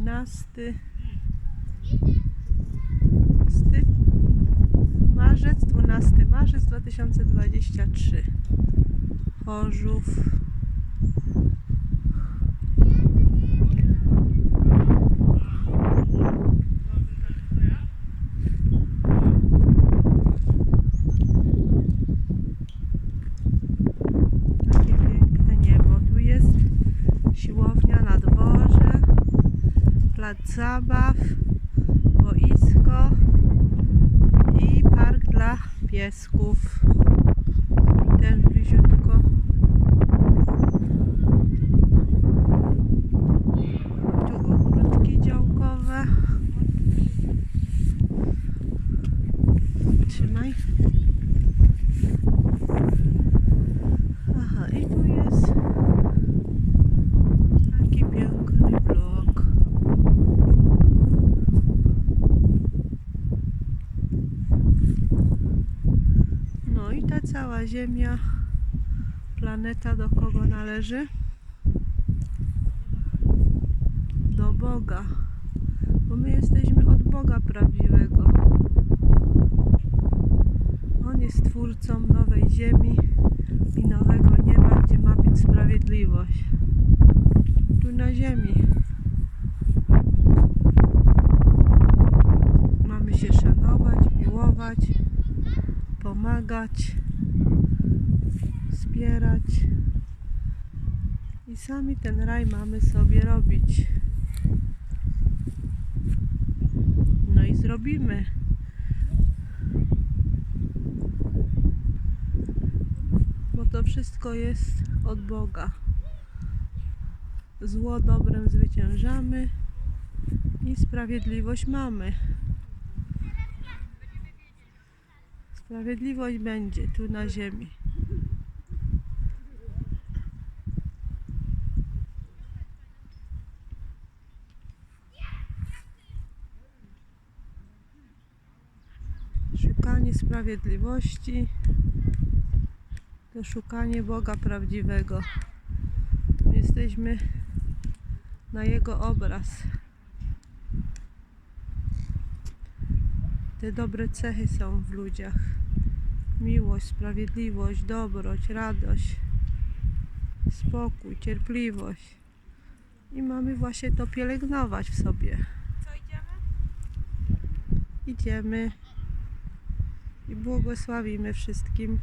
12 12 marzec, 12 marzec 2023 Chorzów plac zabaw, boisko i park dla piesków. Też bliziutko. Cała Ziemia, planeta do kogo należy? Do Boga. Bo my jesteśmy od Boga prawdziwego. On jest twórcą nowej Ziemi i nowego nieba, gdzie ma być sprawiedliwość. Tu na ziemi. Mamy się szanować, miłować, pomagać, wspierać. I sami ten raj mamy sobie robić. No i zrobimy. bo to wszystko jest od Boga. Zło dobrem zwyciężamy i sprawiedliwość mamy. Sprawiedliwość będzie tu na ziemi. Szukanie sprawiedliwości to szukanie Boga prawdziwego. Jesteśmy na Jego obraz. Te dobre cechy są w ludziach. Miłość, sprawiedliwość, dobroć, radość, spokój, cierpliwość. I mamy właśnie to pielęgnować w sobie. Co idziemy? Idziemy i błogosławimy wszystkim